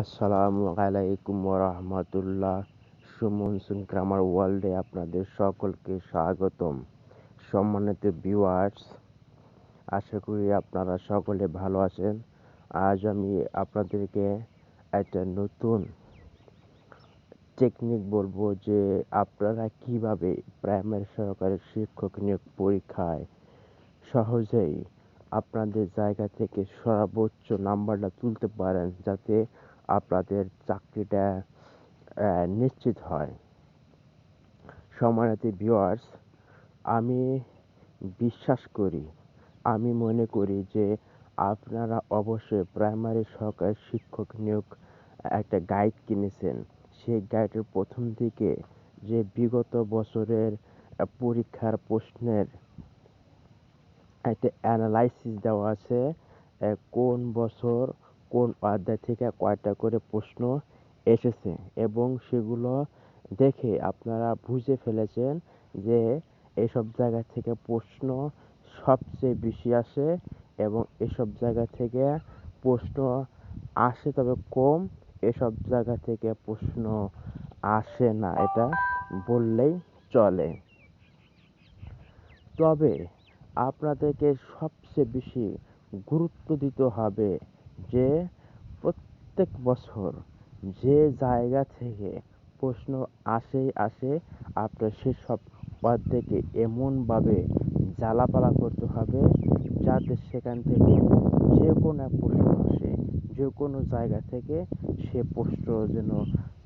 আসসালামু আলাইকুম রহমতুল্লাহ সুমন সিং গ্রামার ওয়ার্ল্ডে আপনাদের সকলকে স্বাগতম। সম্মানিত ভিউয়ার্স, আশা করি আপনারা সকলে ভালো আছেন। আজ আমি আপনাদেরকে একটা নতুন টেকনিক বলব যে আপনারা কীভাবে প্রাইমারি সহকারী শিক্ষক নিয়োগ পরীক্ষায় সহজেই আপনাদের জায়গা থেকে সর্বোচ্চ নাম্বারটা তুলতে পারেন, যাতে আপনাদের চাকরিটা নিশ্চিত হয়। সম্মানিত ভিউয়ার্স আমি বিশ্বাস করি, আমি মনে করি যে আপনারা অবশ্যই প্রাইমারি সহকারী শিক্ষক নিয়োগ একটা গাইড কিনেছেন। সেই গাইডের প্রথম দিকে যে বিগত বছরের পরীক্ষার প্রশ্নের একটা অ্যানালাইসিস দেওয়া আছে কোন বছর কোন অধ্যায় থেকে কয়টা করে প্রশ্ন এসেছে এবং সেগুলো দেখে আপনারা বুঝে ফেলেছেন যে এসব জায়গা থেকে প্রশ্ন সবচেয়ে বেশি আসে এবং এসব জায়গা থেকে প্রশ্ন আসে তবে কম এসব জায়গা থেকে প্রশ্ন আসে না, এটা বললেই চলে। তবে আপনাদেরকে সবচেয়ে বেশি গুরুত্ব দিতে হবে যে প্রত্যেক বছর যে জায়গা থেকে প্রশ্ন আসেই আসে, আপনার সেসব থেকে এমনভাবে জ্বালাপালা করতে হবে যাতে সেখান থেকে যে কোনো প্রশ্ন আসে, যে কোনো জায়গা থেকে সে প্রশ্ন যেন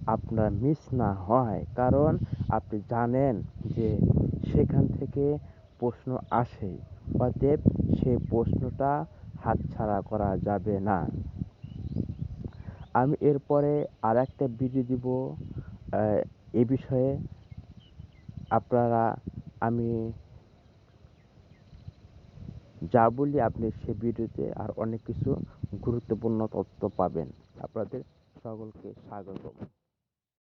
আপনার মিস না হয়। কারণ আপনি জানেন যে সেখান থেকে প্রশ্ন আসে অতএব সে প্রশ্নটা হাতছাড়া করা যাবে না। আমি এরপরে আর একটা ভিডিও দিব এ বিষয়ে। আপনারা, আমি যা বলি আপনি সে ভিডিওতে আর অনেক কিছু গুরুত্বপূর্ণ তথ্য পাবেন। আপনাদের সকলকে স্বাগতম।